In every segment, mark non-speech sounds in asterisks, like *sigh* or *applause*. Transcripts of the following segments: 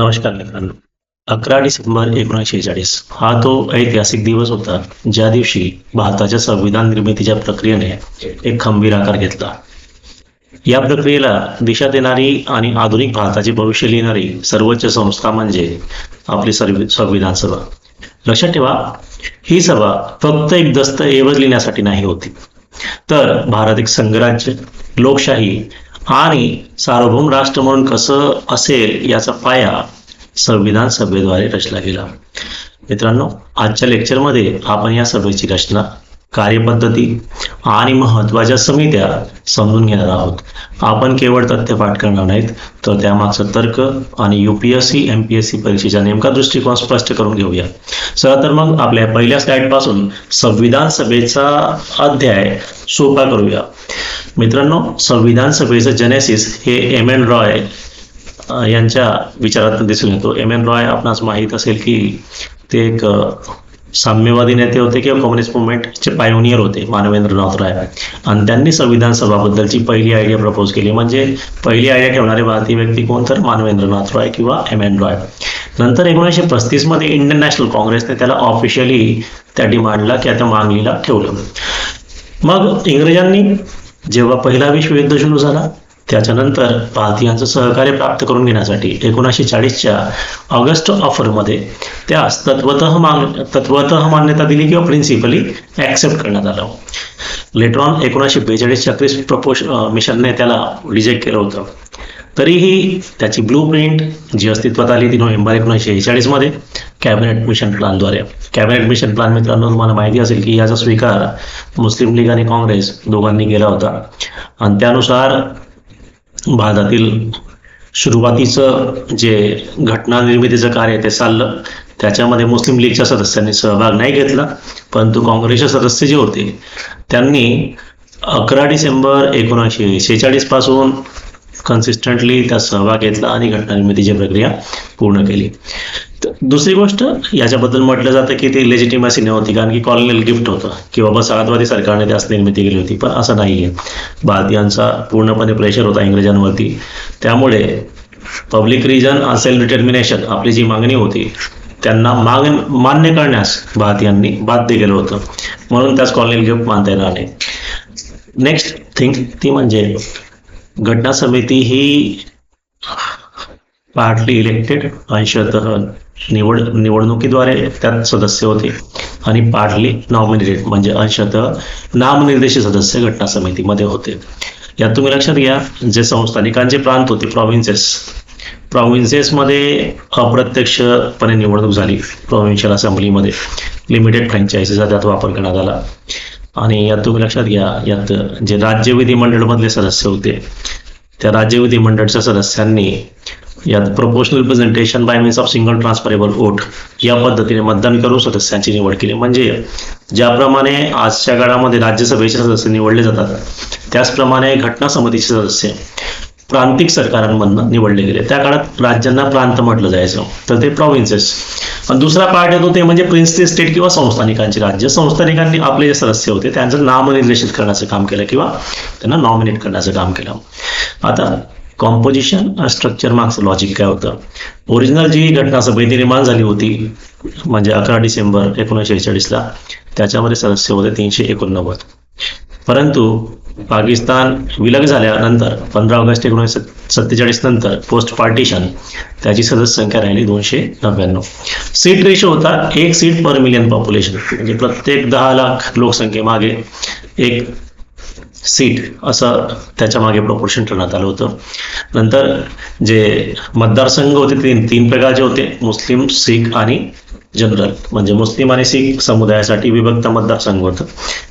नमस्कार मित्रांनो. अकरा डिसेंबर एकोणीसशे चाळीस. हा तो ऐतिहासिक दिवस होता ज्या दिवशी भारताच्या संविधान निर्मितीच्या प्रक्रियेने एक खंबीर आकार घेतला. या प्रक्रियेला दिशा देणारी आणि आधुनिक भारताचे भविष्य लिहिणारी सर्वोच्च संस्था म्हणजे आपली संविधान सभा. लक्षात ठेवा ही सभा फक्त एक दस्तऐवज लिहिण्यासाठी नाही होती. तर भारत एक संघराज्य लोकशाही आणि सार्वभौम राष्ट्र म्हणून कसं असेल याचा पाया संविधान सभेद्वारे रचला गेला. मित्रांनो आजच्या लेक्चरमध्ये आपण या सभेची रचना कार्यपद्धती आणि महत्त्वाच्या समित्या समजून घेणार आहोत. आपण केवळ तथ्य पाठ करणार नाहीत तर त्यामागचं तर्क आणि UPSC M P S C परीक्षेचा नेमका दृष्टिकोन स्पष्ट करून घेऊया. चला तर मग आपल्या पहिल्या स्लाइडपासून संविधान सभेचा अध्याय सोपा करूया. मित्रांनो संविधान सभेचं जेनेसिस हे एम एन रॉय यांच्या विचारातून दिसून येतो. एम एन रॉय आपणास माहीत असेल की ते एक साम्यवादी नेते होते किंवा कम्युनिस्ट मुवमेंटचे पायोनियर होते मानवेंद्रनाथ राय. आणि त्यांनी संविधान सभाबद्दलची पहिली आयडिया प्रपोज केली. म्हणजे पहिली आयडिया ठेवणारे भारतीय व्यक्ती कोण? तर मानवेंद्रनाथ रॉय किंवा एम एन रॉय. नंतर एकोणीसशे पस्तीसमध्ये इंडियन नॅशनल काँग्रेसने त्याला ऑफिशियली त्या डिमांडला किंवा त्या मागणीला ठेवलं. मग इंग्रजांनी जेव्हा पहिला विश्वयुद्ध सुरू झाला त्याच्यानंतर भारतीयांचं सहकार्य प्राप्त करून घेण्यासाठी एकोणीसशे चाळीसच्या ऑगस्ट ऑफरमध्ये त्यास तत्वत माग तत्वत मान्यता दिली किंवा प्रिन्सिपली ॲक्सेप्ट करण्यात आलं. लेटर ऑन एकोणीसशे बेचाळीसच्या क्रिस प्रपोश मिशनने त्याला रिजेक्ट केलं होतं. तरीही त्याची ब्लू प्रिंट जी अस्तित्वात आली ती नोव्हेंबर एकोणीसशे एकेचाळीसमध्ये कॅबिनेट मिशन प्लॅनद्वारे कॅबिनेट मिशन प्लॅन मित्रांनो तुम्हाला माहिती असेल की याचा स्वीकार मुस्लिम लीग आणि काँग्रेस दोघांनी केला होता. आणि त्यानुसार भारतातील सुरुवातीचं जे घटना निर्मितीचं कार्य ते चाललं. त्याच्यामध्ये मुस्लिम लीगच्या सदस्यांनी सहभाग नाही घेतला परंतु काँग्रेसचे सदस्य जे होते त्यांनी अकरा डिसेंबर एकोणीसशे शेहेचाळीसपासून कन्सिस्टंटली त्यात सहभाग घेतला आणि घटना निर्मितीची प्रक्रिया पूर्ण केली. दुसरी गोष्ट याच्याबद्दल म्हटलं जातं की ती लेजिटिमसी नव्हती कारण की कॉलनियल गिफ्ट होतं. की बाबा सातवादी सरकारने त्यास निर्मिती केली होती पण असं नाही आहे भारतीयांचा पूर्णपणे प्रेशर होता इंग्रजांवरती. त्यामुळे पब्लिक रिजन आणि सेल्फ डिटर्मिनेशन आपली जी मागणी होती त्यांना माग मान्य करण्यास भारतीयांनी बाध्य केलं होतं. म्हणून त्यास कॉलनियल गिफ्ट मानता येणार नाही. नेक्स्ट थिंग ती म्हणजे घटना समिती ही पार्टली इलेक्टेड अंशतः निवड निवडणुकीद्वारे त्यात सदस्य होते. आणि पार्टली नॉमिनेटेड म्हणजे अंशतः नामनिर्देशित सदस्य घटना समितीमध्ये होते. यात तुम्ही लक्षात घ्या जे संस्थानिकांचे प्रांत होते प्रॉव्हिन्सेस प्रॉव्हिन्सेसमध्ये अप्रत्यक्षपणे निवडणूक झाली प्रॉव्हिन्शियल असेंब्लीमध्ये लिमिटेड फ्रँचायझीचा त्यात वापर करण्यात आला. आणि यात तुम्ही लक्षात घ्या यात जे राज्य विधिमंडळमधले सदस्य होते त्या राज्य विधिमंडळच्या सदस्यांनी यात proportional representation by means of single transferable vote या पद्धतीने मतदान करून सदस्यांची निवड केली. म्हणजे ज्याप्रमाणे आजच्या काळामध्ये राज्यसभेचे सदस्य निवडले जातात त्याचप्रमाणे घटना समितीचे सदस्य प्रांतिक सरकारांमधनं निवडले गेले. त्या काळात राज्यांना प्रांत म्हटलं जायचं तर ते प्रॉव्हिन्सेस आणि दुसरा पार्ट येतो ते म्हणजे प्रिन्सली स्टेट किंवा संस्थानिकांचे. राज्य संस्थानिकांनी आपले जे सदस्य होते त्यांचं नामनिर्देशित करण्याचं काम केलं किंवा त्यांना नॉमिनेट करण्याचं काम केलं. आता कॉम्पोजिशन स्ट्रक्चर मागचं लॉजिक काय होतं? ओरिजिनल जी घटना सभेने निर्माण झाली होती म्हणजे अकरा डिसेंबर एकोणीसशे चाळीसला त्याच्यामध्ये सदस्य होते तीनशे एकोणनव्वद. परंतु पाकिस्तान विलग झाल्यानंतर पंधरा ऑगस्ट एकोणीसशे सत्तेचाळीस नंतर पोस्ट पार्टिशन त्याची सदस्य संख्या राहिली दोनशे नव्याण्णव. सीट रेशो होता एक सीट पर मिलियन पॉप्युलेशन म्हणजे प्रत्येक दहा लाख लोकसंख्येमागे एक सीट असं त्याच्यामागे प्रपोर्शन ठरवण्यात आलं होतं. नंतर जे मतदारसंघ होते तीन तीन प्रकारचे होते मुस्लिम सिख आणि जनरल. म्हणजे मुस्लिम आणि सिख समुदायासाठी विभक्त मतदारसंघ होतं.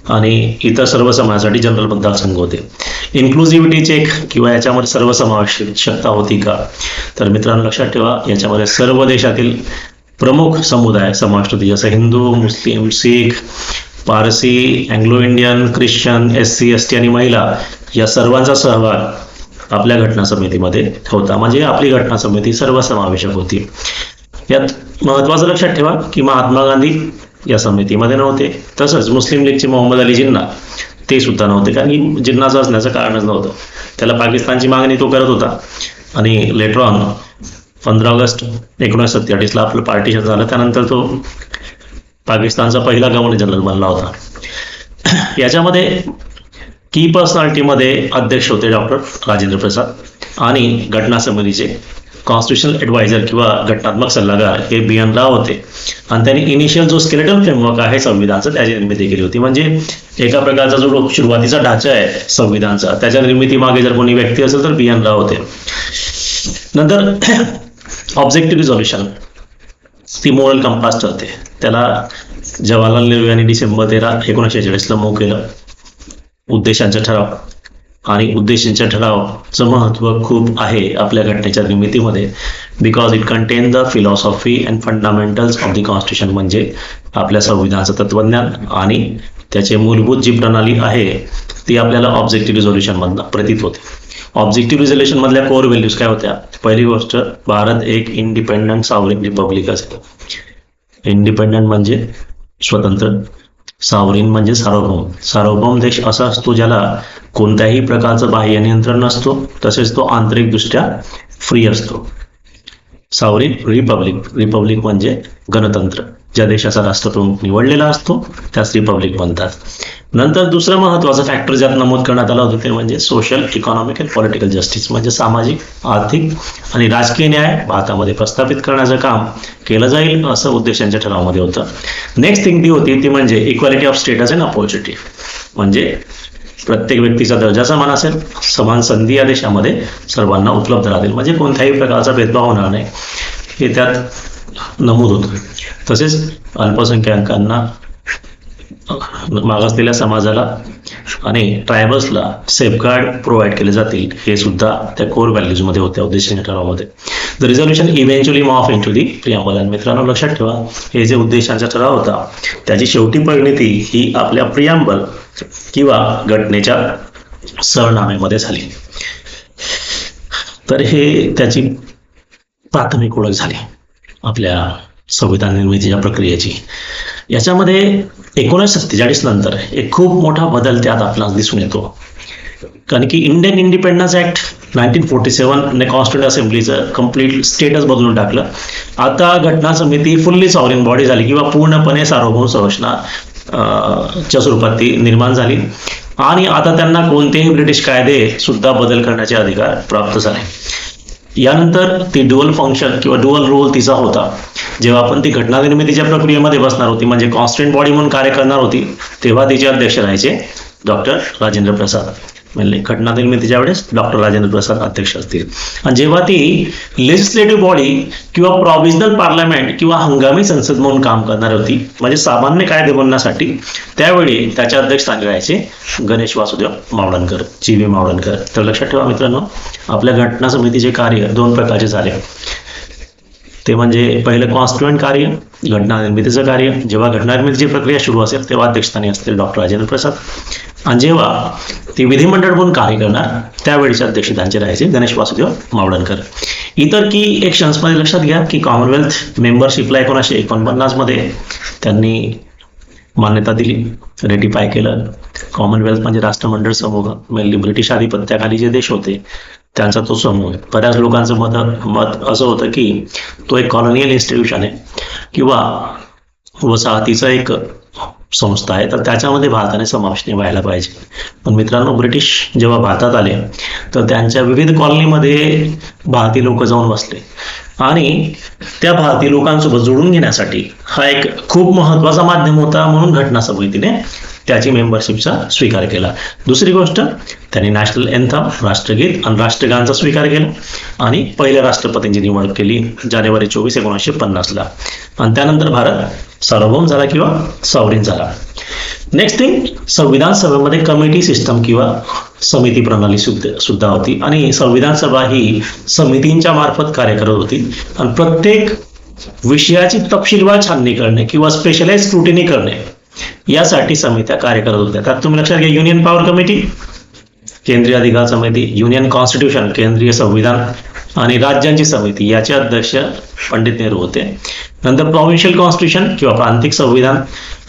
आणि इतर सर्व समाजासाठी जनरल मतदारसंघ होते. इन्क्लुझिव्हिटी चेक किंवा याच्यामध्ये सर्वसमावेशकता होती का? तर मित्रांनो लक्षात ठेवा याच्यामध्ये सर्व देशातील प्रमुख समुदाय समाविष्ट होते. जसं Hindu Muslim Sikh Parsi Anglo Indian Christian S C S T आणि महिला या सर्वांचा सहभाग आपल्या घटना समितीमध्ये होता. म्हणजे आपली घटना समिती सर्वसमावेशक होती. यात महत्वाचं लक्षात ठेवा की महात्मा गांधी या समितीमध्ये नव्हते. तसंच मुस्लिम लीगचे मोहम्मद अली जिन्ना ते सुद्धा नव्हते. कारण की जिन्नाचं असण्याचं कारणच नव्हतं. त्याला पाकिस्तानची मागणी तो करत होता. आणि लेटर ऑन पंधरा ऑगस्ट एकोणीसशे सत्तेचाळीसला आपलं पार्टीशन झालं. त्यानंतर तो पाकिस्तानचा पहिला गव्हर्नर जनरल बनला होता. याच्यामध्ये की पर्सनॅलिटीमध्ये अध्यक्ष होते डॉक्टर राजेंद्र प्रसाद आणि घटना समितीचे कॉन्स्टिट्युशनल ॲडवायझर किंवा घटनात्मक सल्लागार हे बी एन राव होते. आणि त्यांनी इनिशियल जो स्केलेटल फ्रेमवर्क आहे संविधानचा त्याची निर्मिती केली होती. म्हणजे एका प्रकारचा जो सुरुवातीचा ढाचा आहे संविधानचा त्याच्या निर्मितीमागे जर कोणी व्यक्ती असेल तर बी एन राव होते. नंतर *coughs* ऑब्जेक्टिव्ह रिझॉल्युशन ती मोरल कंपास ठरते. त्याला जवाहरलाल नेहरू यांनी डिसेंबर तेरा एकोणीसशे चाळीसला मूव केलं. उद्देशांचा ठराव. आणि उद्देशांच्या ठरावचं महत्त्व खूप आहे आपल्या घटनेच्या निर्मितीमध्ये. Because it contain the philosophy and fundamentals of the constitution म्हणजे आपल्या संविधानाचं तत्वज्ञान आणि त्याचे मूलभूत जी प्रणाली आहे ती आपल्याला ऑब्जेक्टिव्ह रिझोल्युशन मधनं प्रतीत होते. ऑब्जेक्टिव्ह रिझोल्युशन मधल्या कोर व्हॅल्यूज काय होत्या? पहिली गोष्ट भारत एक इंडिपेंडंट सावरिन रिपब्लिक असेल. इंडिपेंडंट म्हणजे स्वतंत्र सावरीन म्हणजे सार्वभौम. सार्वभौम देश असा असतो ज्याला कोणत्याही प्रकारचं बाह्य नियंत्रण नसतो तसेच तो आंतरिकदृष्ट्या फ्री असतो. सावरीन रिपब्लिक रिपब्लिक म्हणजे गणतंत्र. ज्या देशाचा राष्ट्रप्रमुख निवडलेला असतो त्यास रिपब्लिक म्हणतात नंतर दुसरं महत्त्वाचा फॅक्टर ज्यात नमूद करण्यात आला होता ते म्हणजे social economic and political justice म्हणजे सामाजिक आर्थिक आणि राजकीय न्याय भारतामध्ये प्रस्थापित करण्याचं काम केलं जाईल असं उद्देशांच्या ठरावामध्ये होतं. नेक्स्ट थिंग ती होती ती म्हणजे equality of status and opportunity म्हणजे प्रत्येक व्यक्तीचा दर्जा समान असेल समान संधी या देशामध्ये सर्वांना उपलब्ध राहतील. म्हणजे कोणत्याही प्रकारचा भेदभाव होणार नाही. हे त्यात नमूद होतं तसेच अल्पसंख्याकांना मागासलेल्या समाजाला आणि ट्रायबल्सला सेफगार्ड प्रोव्हाइड केले जातील हे सुद्धा त्या कोर व्हॅल्यूजमध्ये होत्या उद्देशांच्या ठरावामध्ये. The resolution eventually morph into the मित्रांनो लक्षात ठेवा हे जे उद्देशांचा ठराव होता त्याची शेवटी परिणिती ही आपल्या प्रियांबल किंवा घटनेच्या सरनाम्यामध्ये झाली. तर हे त्याची प्राथमिक ओळख झाली. आपल्या संविधान निर्मितीच्या प्रक्रियेची. याच्यामध्ये एकोणीसशे सत्तेचाळीस नंतर एक खूप मोठा बदल त्यात आपल्याला दिसून येतो. कारण की Indian independence act nineteen forty seven constitute असेंब्लीचं complete status बदलून टाकलं. आता घटना समिती फुल्ली सॉवरिन बॉडी झाली किंवा पूर्णपणे सार्वभौम संरचना च्या स्वरूपात ती निर्माण झाली. आणि आता त्यांना कोणतेही ब्रिटिश कायदे सुद्धा बदल करण्याचे अधिकार प्राप्त झाले. यानंतर ती डुअल फंक्शन किंवा डुअल रोल तिचा होता. जेव्हा आपण ती घटना निर्मितीच्या प्रक्रियेमध्ये बसणार होती म्हणजे कॉन्स्टंट बॉडी म्हणून कार्य करणार होती तेव्हा तिचे अध्यक्ष राहायचे डॉक्टर राजेंद्र प्रसाद. म्हणजे घटना निर्मितीच्या वेळेस डॉक्टर राजेंद्र प्रसाद अध्यक्ष असतील. आणि जेव्हा ती लेजिस्लेटिव्ह बॉडी किंवा प्रॉव्हिजनल पार्लमेंट किंवा हंगामी संसद म्हणून काम करणार होती म्हणजे सामान्य कायदे बनण्यासाठी त्यावेळी त्याचे अध्यक्ष राहायचे गणेश वासुदेव मावळणकर जी व्ही मावळणकर. तर लक्षात ठेवा मित्रांनो आपल्या घटना समितीचे कार्य दोन प्रकारचे झाले. ते म्हणजे पहिलं कॉन्स्टिट्युएंट कार्य घटना निर्मितीचं कार्य. जेव्हा घटना निर्मितीची प्रक्रिया सुरू असेल तेव्हा अध्यक्षस्थानी असतील डॉक्टर राजेंद्र प्रसाद. आणि जेव्हा ती विधिमंडळ म्हणून कार्य करणार त्यावेळीचे अध्यक्ष त्यांचे राहायचे गणेश वासुदेव मावळणकर. इतर की एक शन्समध्ये लक्षात घ्या की कॉमनवेल्थ मेंबरशिपला एकोणीसशे एकोणपन्नासमध्ये त्यांनी मान्यता दिली रेटिफाय केलं. कॉमनवेल्थ म्हणजे राष्ट्रमंडळ समूह मेनली ब्रिटिश आधिपत्याखाली जे देश होते त्यांचा तो समूह आहे. बऱ्याच लोकांचं मत मत असं होतं की तो एक कॉलोनियल इन्स्टिट्यूशन आहे. किंवा वसाहतीचा एक संस्था आहे. तर त्याच्यामध्ये भारताने समावेश व्हायला पाहिजे. पण मित्रांनो ब्रिटिश जेव्हा भारतात आले तर त्यांच्या विविध कॉलनीमध्ये भारतीय लोक जाऊन बसले. आणि त्या भारतीय लोकांसोबत जोडून घेण्यासाठी हा एक खूप महत्त्वाचा माध्यम होता म्हणून घटना समितीने त्याची मेंबरशिपचा स्वीकार केला. दुसरी गोष्ट त्यांनी नॅशनल एन्थम राष्ट्रगीत आणि राष्ट्रगानचा स्वीकार केला. आणि पहिल्या राष्ट्रपतींची निवड केली जानेवारी चोवीस एकोणीसशे पन्नासला. आणि त्यानंतर भारत सार्वभौम झाला किंवा सॉवरीन झाला. नेक्स्ट थिंग संविधान सभेमध्ये कमिटी सिस्टम किंवा समिती प्रणाली सुद्धा सुद्धा होती. आणि संविधान सभा ही समितींच्या मार्फत कार्य करत होती. आणि प्रत्येक विषयाची तपशीलवार छाननी करणे किंवा स्पेशलाइज स्क्रुटिनी करणे यासाठी समित्या कार्य करत होत्या. त्यात तुम्ही लक्षात घ्या युनियन पॉवर कमिटी केंद्रीय अधिकार समिती युनियन कॉन्स्टिट्यूशन केंद्रीय संविधान आणि राज्यांची समिती याचे अध्यक्ष पंडित नेहरू होते. नंतर प्रॉव्हिन्शियल कॉन्स्टिट्यूशन किंवा प्रांतिक संविधान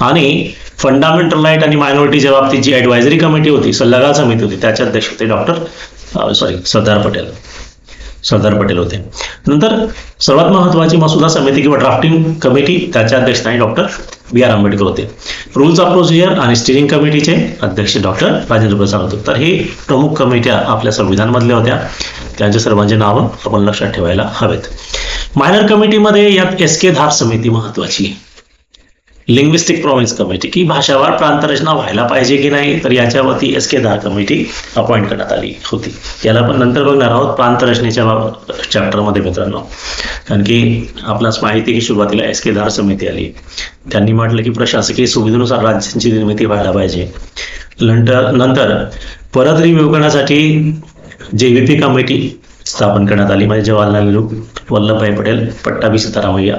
आणि फंडामेंटल राईट आणि मायनॉरिटीच्या बाबतीत जी ॲडवायझरी कमिटी होती सल्लागार समिती होती त्याचे अध्यक्ष होते डॉक्टर सॉरी सरदार पटेल. सरदार पटेल होते. नंतर सर्वात महत्वाची मसुदा समिती किंवा ड्राफ्टिंग कमिटी त्याचे अध्यक्ष नाही डॉक्टर बी आर आंबेडकर होते. रूल्स ऑफ प्रोसिजर आणि स्टिअरिंग कमिटीचे अध्यक्ष डॉक्टर राजेंद्र प्रसाद होते. तर हे प्रमुख कमिट्या आपल्या संविधानमधल्या होत्या. त्यांच्या सर्वांची नावं आपण लक्षात ठेवायला हवेत. मायनर कमिटीमध्ये यात एस के धार समिती महत्वाची लिंग्विस्टिक प्रोव्हिन्स कमिटी की भाषावार प्रांतरचना व्हायला पाहिजे की नाही तर याच्यावरती एस के दहा कमिटी अपॉइंट करण्यात आली होती. याला आपण नंतर बघणार आहोत प्रांतरचनेच्या चॅप्टरमध्ये मित्रांनो. कारण की आपल्यास माहिती की सुरुवातीला एस के धार समिती आली. त्यांनी म्हटलं की प्रशासकीय सुविधेनुसार राज्यांची निर्मिती व्हायला पाहिजे. नंतर नंतर परत रिविवण्यासाठी जे व्ही पी कमिटी स्थापन करण्यात आली. म्हणजे जवाहरलाल नेहरू वल्लभभाई पटेल पट्टाभी सीतारामय्या.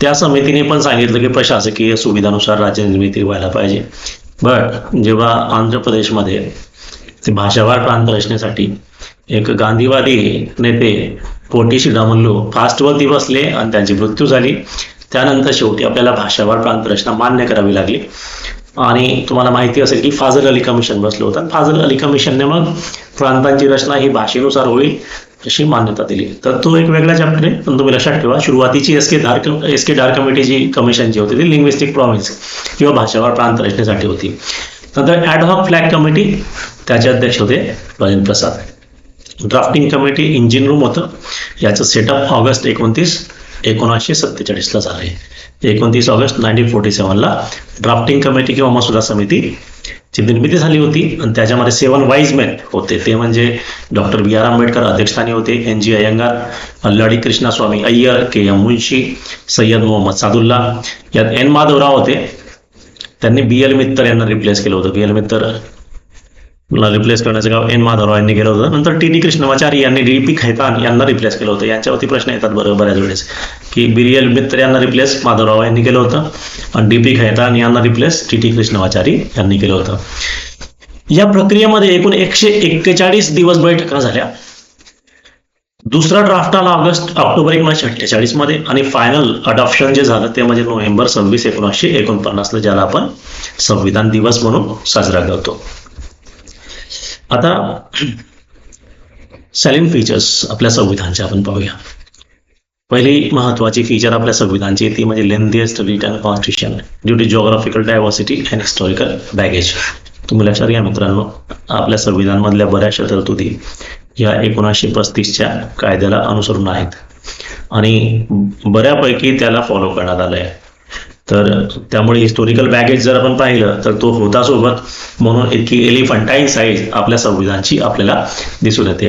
त्या समितीने पण सांगितलं की प्रशासकीय सुविधानुसार राज्य निर्मिती व्हायला पाहिजे. बट जेव्हा आंध्र प्रदेशमध्ये ते भाषावार प्रांत रचनेसाठी एक गांधीवादी नेते पोटी शिडामल्लू फास्टवरती बसले आणि त्यांची मृत्यू झाली. त्यानंतर शेवटी आपल्याला भाषावार प्रांत रचना मान्य करावी लागली. आणि तुम्हाला माहिती असेल की फाजल अली कमिशन बसलं होतं. आणि फाजल अली कमिशनने मग प्रांतांची रचना ही भाषेनुसार होईल. अशी मान्यता दिली. तर तो एक वेगळा चॅप्टर आहे. पण तुम्ही लक्षात ठेवा. सुरुवातीची S K Dhar S K Dar कमिटीची कमिशन जी होती ती लिंग्विस्टिक प्रॉव्हिन्स किंवा भाषावर प्रांत रचनेसाठी होती. नंतर ॲडहॉक फ्लॅग कमिटी त्याचे अध्यक्ष होते Rajendra Prasad. Drafting committee engine room होतं. याचं सेटअप ऑगस्ट एकोणतीस एकोणीसशे सत्तेचाळीसला झालं आहे एकोणतीस ऑगस्ट नाईन्टीन फोर्टी सेवनला ड्राफ्टिंग कमिटी किंवा मसुदा समिती ची निर्मिती झाली होती आणि त्याच्यामध्ये सेवन वाईज मॅन होते. ते म्हणजे डॉक्टर बी आर आंबेडकर अध्यक्षस्थानी होते N G Ayyangar Alladi Krishnaswami Iyer K M Munshi Syed Muhammad Saadulla यात एन माधवराव होते. त्यांनी बी एल मित्तर यांना रिप्लेस केलं होतं. बी एल मित्तर रिप्लेस करण्याचं काम एन माधवराव यांनी केलं होतं. नंतर टी डी कृष्णमाचारी यांनी डी पी खैतान यांना रिप्लेस केलं होतं. यांच्यावरती प्रश्न येतात बरोबर बऱ्याच वेळेस. की बिरियल मित्र यांना रिप्लेस माधवराव यांनी केलं होतं. आणि डी पी खैतान यांना रिप्लेस टी टी कृष्णवाचारी यांनी केलं होतं. या प्रक्रियेमध्ये एकूण एकशे एक्केचाळीस दिवस बैठका झाल्या. दुसरा ड्राफ्ट आला ऑगस्ट ऑक्टोबर एकोणीसशे अठ्ठेचाळीसमध्ये आणि फायनल अडॉप्शन जे झालं ते म्हणजे नोव्हेंबर सव्वीस एकोणीसशे एकोणपन्नासला ज्याला आपण संविधान दिवस म्हणून साजरा करतो. आता *clears throat* सॅलिन फीचर्स आपल्या संविधानचे आपण पाहूया. पहिली महत्वाची फीचर आपल्या संविधानची ती म्हणजे lengthiest written constitution due to geographical diversity and historical baggage तुम्ही लक्षात घ्या मित्रांनो आपल्या संविधानमधल्या बऱ्याचशा तरतुदी या एकोणीसशे पस्तीसच्या कायद्याला अनुसरून आहेत. आणि बऱ्यापैकी त्याला फॉलो करण्यात आलं आहे तर त्यामुळे हिस्टोरिकल बॅगेज जर आपण पाहिलं तर तो होता सोबत म्हणून इतकी एलिफंटाईन साईज आपल्या संविधानची आपल्याला दिसून येते.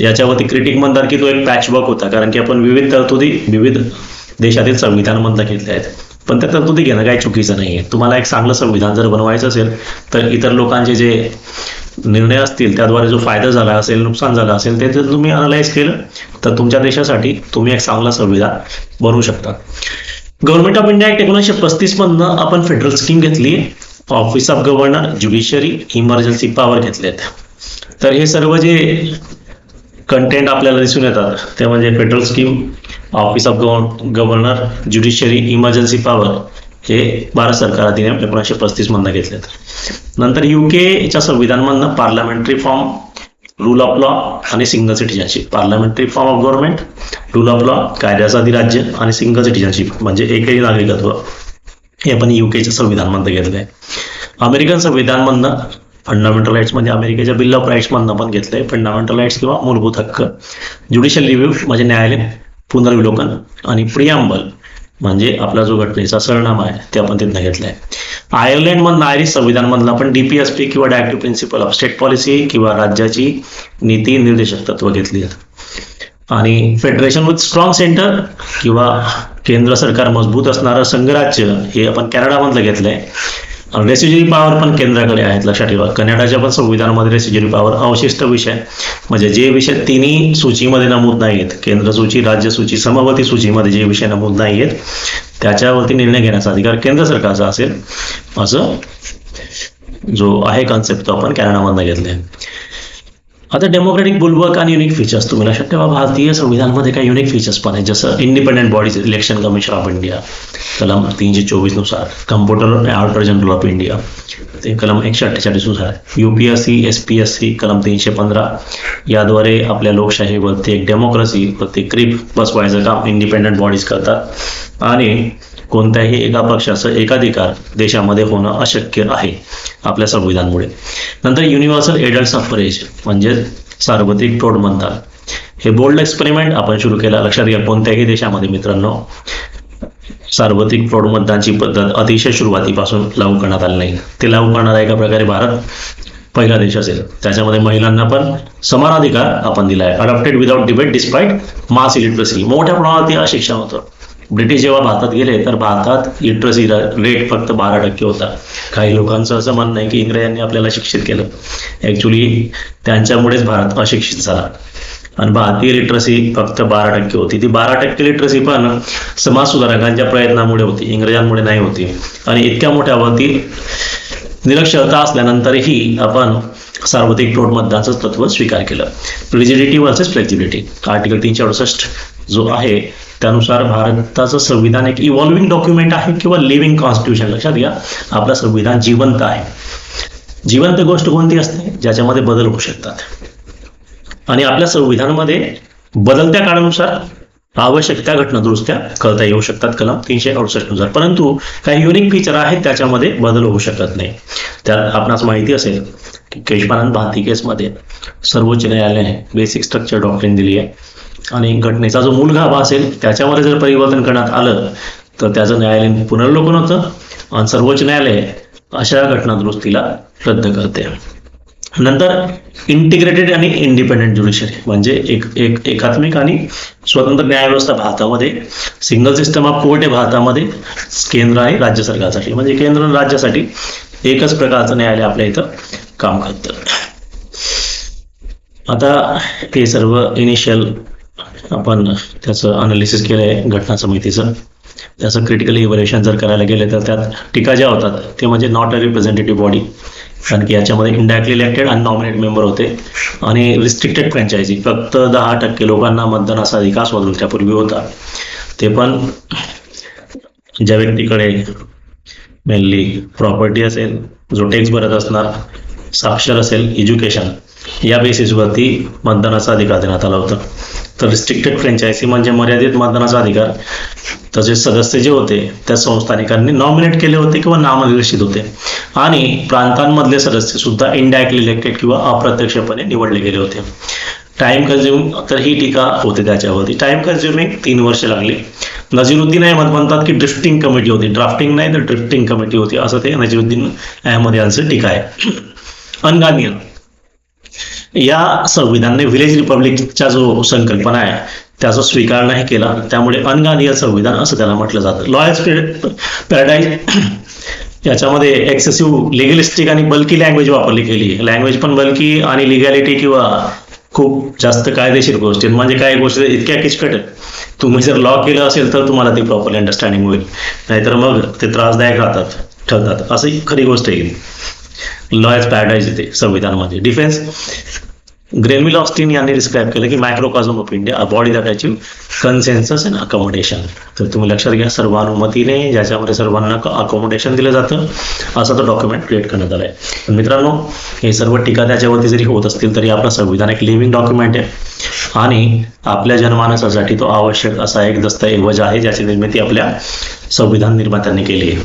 याच्यावरती क्रिटिक म्हणतात की तो एक पॅचवर्क होता. कारण की आपण विविध तरतुदी विविध देशातील संविधानमधनं घेतल्या आहेत. पण त्या तरतुदी घेणं काही चुकीचं नाही आहे तुम्हाला एक चांगलं संविधान जर बनवायचं असेल तर इतर लोकांचे जे निर्णय असतील त्याद्वारे जो फायदा झाला असेल नुकसान झालं असेल ते जर तुम्ही अनालाइज केलं तर तुमच्या देशासाठी तुम्ही एक चांगलं संविधान बनवू शकता. गव्हर्नमेंट ऑफ इंडिया ऍक्ट एकोणीसशे पस्तीस मधनं आपण फेडरल स्कीम घेतली. Office of governor judiciary emergency power घेतलेत. तर हे सर्व जे कंटेंट आपल्याला दिसून येतात. ते म्हणजे federal scheme office of governor judiciary emergency power हे भारत सरकार अधिनियम एकोणीसशे पस्तीस मधनं घेतलेत नंतर युकेच्या संविधानमधनं parliamentary form rule of law आणि single citizenship parliamentary form of government rule of law कायद्याचा अधिराज्य आणि सिंगल सिटीजनशिप म्हणजे एकही नागरिकत्व हे आपण युकेच्या संविधानमधनं घेतलं आहे अमेरिकन संविधानमधनं फंडामेंटल राईट्स म्हणजे अमेरिकेच्या बिल ऑफ राईट्समधनं पण घेतलंय. फंडामेंटल राईट्स किंवा मूलभूत हक्क. ज्युडिशियल रिव्ह्यू म्हणजे न्यायालय पुनर्विलोकन. आणि प्रियांबल म्हणजे आपला जो घटनेचा सरनामा आहे ते आपण तिथनं घेतलाय. आयर्लंडमधनं आयरिश संविधानमधलं आपण डीपीएसपी किंवा directive principle of state policy किंवा राज्याची नीती निर्देशक तत्व घेतली आहेत आणि फेडरेशन विथ स्ट्रॉंग सेंटर किंवा केंद्र सरकार मजबूत असणारं संघराज्य हे आपण कॅनडामधलं घेतलंय. रेसिजरी पॉवर पण केंद्राकडे आहेत लक्षात ठेवा. कॅनडाच्या पण संविधानामध्ये रेसिजरी पॉवर अवशिष्ट विषय म्हणजे जे विषय तिन्ही सूचीमध्ये नमूद नाहीत केंद्र सूची राज्य सूची समवर्ती सूचीमध्ये जे विषय नमूद नाही आहेत त्याच्यावरती निर्णय घेण्याचा अधिकार केंद्र सरकारचा असेल. असं जो आहे कॉन्सेप्ट तो आपण कॅनडामधनं घेतलाय. आता डेमोक्रेटिक बुलवर्क आणि युनिक फीचर्स तुम्ही लक्षात ठेवा भारतीय संविधानमध्ये काही युनिक फीचर्स पण आहेत. जसं independent bodies election commission of India कलम तीनशे चोवीसनुसार comptroller auditor general of India ते कलम एकशे अठ्ठेचाळीसनुसार U P S C S P S C कलम तीनशे पंधरा. याद्वारे आपल्या लोकशाहीवरती एक डेमोक्रेसी प्रत्येक क्रीप बसवायचं काम इंडिपेंडंट बॉडीज करतात. आणि कोणत्याही एका पक्षाचं एकाधिकार देशामध्ये होणं अशक्य आहे आपल्या संविधानमुळे. नंतर युनिव्हर्सल एडल्ट सफरेज म्हणजे सार्वत्रिक प्रौढ म्हणतात हे बोल्ड एक्सपेरिमेंट आपण सुरू केला. लक्षात घ्या कोणत्याही देशामध्ये मित्रांनो सार्वत्रिक प्रौढ मतदानची पद्धत अतिशय सुरुवातीपासून लागू करण्यात आली नाही. ते लागू करणारा एका प्रकारे भारत पहिला देश असेल. त्याच्यामध्ये महिलांना पण समान अधिकार आपण दिला आहे. Adopted without debate despite mass illiteracy मोठ्या प्रमाणात शिक्षण होतं. ब्रिटिश जेव्हा भारतात गेले तर भारतात लिटरसी रेट फक्त बारा टक्के होता. काही लोकांचं असं म्हणणं आहे की इंग्रजांनी आपल्याला शिक्षित केलं. ॲक्च्युली त्यांच्यामुळेच भारत अशिक्षित झाला. आणि भारतीय लिटरसी फक्त बारा टक्के होती. ती बारा टक्के लिटरसी पण समाज सुधारकांच्या प्रयत्नामुळे होती इंग्रजांमुळे नाही होती. आणि इतक्या मोठ्या मोठ्यावरती निरक्षरता असल्यानंतरही आपण सार्वत्रिक प्रौढ मतदानाचं तत्व स्वीकार केलं. रिजिडिटी वर्सेस फ्लेक्झिबिलिटी आर्टिकल तीनशे अडुसष्ट जो आहे त्यानुसार भारताचं संविधान एक इव्हॉल्विंग डॉक्युमेंट आहे किंवा लिव्हिंग कॉन्स्टिट्यूशन लक्षात घ्या आपलं संविधान जिवंत आहे. जिवंत गोष्ट कोणती असते? ज्याच्यामध्ये बदल होऊ शकतात. आणि आपल्या संविधानामध्ये बदलत्या काळानुसार आवश्यक त्या घटना दुरुस्त्या करता येऊ शकतात. कलम तीनशे अडुसष्टनुसार. परंतु काही युनिक फीचर आहेत त्याच्यामध्ये बदल होऊ शकत नाही. त्यात आपणास माहिती असेल की केशवानंद भारती केसमध्ये सर्वोच्च न्यायालयाने बेसिक स्ट्रक्चर डॉक्ट्रिन दिली आहे. आणि घटनेचा जो मूल गाभा असेल त्याच्यामध्ये जर परिवर्तन करण्यात आलं तर त्याचं न्यायालयीन पुनर्लोकन होतं आणि सर्वोच्च न्यायालय अशा घटना दुरुस्तीला रद्द करते. नंतर इंटिग्रेटेड आणि इंडिपेंडेंट ज्युडिशरी म्हणजे एक एक एकात्मिक आणि स्वतंत्र न्यायव्यवस्था भारतामध्ये सिंगल सिस्टम ऑफ कोर्ट आहे भारतामध्ये केंद्र आणि राज्य सरकारसाठी. म्हणजे केंद्र आणि राज्यासाठी एकच प्रकारचं न्यायालय आपल्या इथं काम करतं. आता हे सर्व इनिशियल आपण त्याचं अनालिसिस केलं आहे घटना समितीचं. त्याचं क्रिटिकल इव्हॅल्युएशन जर करायला गेले तर त्यात टीका ज्या होतात ते म्हणजे नॉट अ रिप्रेझेंटेटिव्ह बॉडी कारण की याच्यामध्ये इंडायरेक्टली इलेक्टेड आणि नॉमिनेट मेंबर होते. आणि रिस्ट्रिक्टेड फ्रँचायझी फक्त दहा टक्के लोकांना मतदानाचा अधिकार स्वातंत्र्यापूर्वी होता. ते पण ज्या व्यक्तीकडे मेनली प्रॉपर्टी असेल जो टॅक्स भरत असणार साक्षर असेल एज्युकेशन या बेसिसवरती मतदानाचा अधिकार देण्यात आला होता. तर रिस्ट्रिक्टेड फ्रँचायझी म्हणजे मर्यादित मतदानाचा अधिकार. तसेच सदस्य जे होते त्या संस्थानिकांनी नॉमिनेट केले होते किंवा नामनिर्देशित होते. आणि प्रांतांमधले सदस्य सुद्धा इनडायरेक्टली इलेक्टेड किंवा अप्रत्यक्षपणे निवडले गेले होते. टाइम कन्झ्युमिंग तर ही टीका होते त्याच्यावरती. टाइम कन्झ्युमिंग तीन वर्ष लागली. नजीरुद्दीन अहमद म्हणतात की ड्रिफ्टिंग कमिटी होती. ड्राफ्टिंग नाही तर ड्रिफ्टिंग कमिटी होती. असं ते नजीरुद्दीन अहमद यांचं टीका आहे. *clears throat* अनगानियन या संविधानने विलेज रिपब्लिकचा जो संकल्पना आहे त्याचा स्वीकार नाही केला. त्यामुळे अनगानीय संविधान असं त्याला म्हटलं जातं. लॉयर्स पॅराडाईज याच्यामध्ये एक्सेसिव्ह लिगलिस्टिक आणि बल्की लँग्वेज वापरली गेली. लँग्वेज पण बल्की आणि लिगॅलिटी किंवा खूप जास्त कायदेशीर गोष्टी. म्हणजे काही गोष्टी? इतक्या किचकट. तुम्ही जर लॉ केलं असेल तर तुम्हाला ते प्रॉपरली अंडरस्टँडिंग होईल. नाहीतर मग ते त्रासदायक राहतात ठरतात. असं खरी गोष्ट आहे. लॉयर्स पॅराडाईज येते संविधानामध्ये. डिफेन्स ग्रेनविल ऑस्टिन यांनी डिस्क्राईब केलं की microcosm of India a body that achieve consensus and accommodation तर तुम्ही लक्षात घ्या सर्वानुमतीने ज्याच्यामध्ये सर्वांना अकोमोडेशन दिलं जातं असा तो डॉक्युमेंट क्रिएट करण्यात आला आहे मित्रांनो हे सर्व टीका त्याच्यावरती जरी होत असतील तरी आपलं संविधान एक लिव्हिंग डॉक्युमेंट आहे. आणि आपल्या जनमानसासाठी तो आवश्यक असा एक दस्तऐवज आहे ज्याची निर्मिती आपल्या संविधान निर्मात्यांनी केली आहे.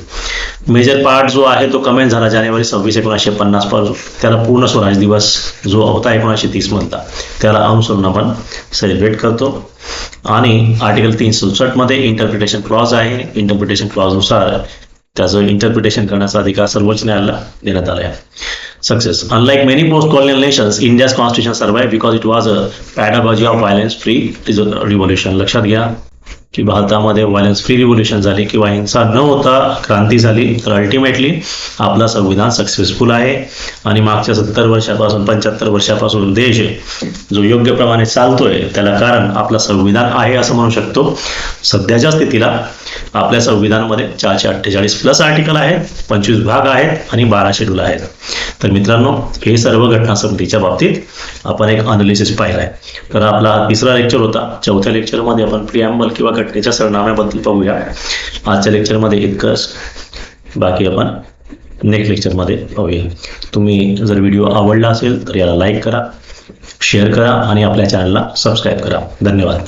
मेजर पार्ट जो आहे तो कमेंट झाला जानेवारी सव्वीस एकोणीसशे पन्नासपासून त्याला पूर्ण स्वराज दिवस जो होता एकोणीसशे तीस मधला त्याला अनुसरून आपण सेलिब्रेट करतो. आणि आर्टिकल तीन मध्ये इंटरप्रिटेशन क्लॉज आहे. इंटरप्रिटेशन क्लॉजनुसार त्याचं इंटरप्रिटेशन करण्याचा अधिकार सर्वोच्च न्यायालयाला देण्यात आला आहे. Success unlike many post colonial nations India's constitution survive because it was a पॅडाबॉजी of violence free revolution लक्षात घ्या. की भारतामध्ये व्हायलन्स फ्री रिव्होल्युशन झाली किंवा हिंसा न होता क्रांती झाली तर अल्टिमेटली आपला संविधान सक्सेसफुल आहे. आणि मागच्या सत्तर वर्षापासून पंच्याहत्तर वर्षापासून देश जो योग्य प्रमाणे चालतोय त्याला कारण आपला संविधान आहे असं म्हणू शकतो. सध्याच्या स्थितीला आपल्या संविधानामध्ये चारशे अठ्ठेचाळीस प्लस आर्टिकल आहेत पंचवीस भाग आहेत आणि बारा शेड्यूल आहेत. तर मित्रांनो हे सर्व घटना समितीच्या बाबतीत आपण एक अनालिसिस पाहिला आहे. तर आपला हा तिसरा लेक्चर होता. चौथ्या लेक्चरमध्ये आपण प्रियांबल किंवा घटनेच्या सरनाम्याबद्दल पाहूया. आजच्या लेक्चरमध्ये इतकंच. बाकी आपण नेक्स्ट लेक्चरमध्ये पाहूया. तुम्ही जर व्हिडिओ आवडला असेल तर याला लाईक करा शेअर करा आणि आपल्या चॅनलला सबस्क्राईब करा. धन्यवाद.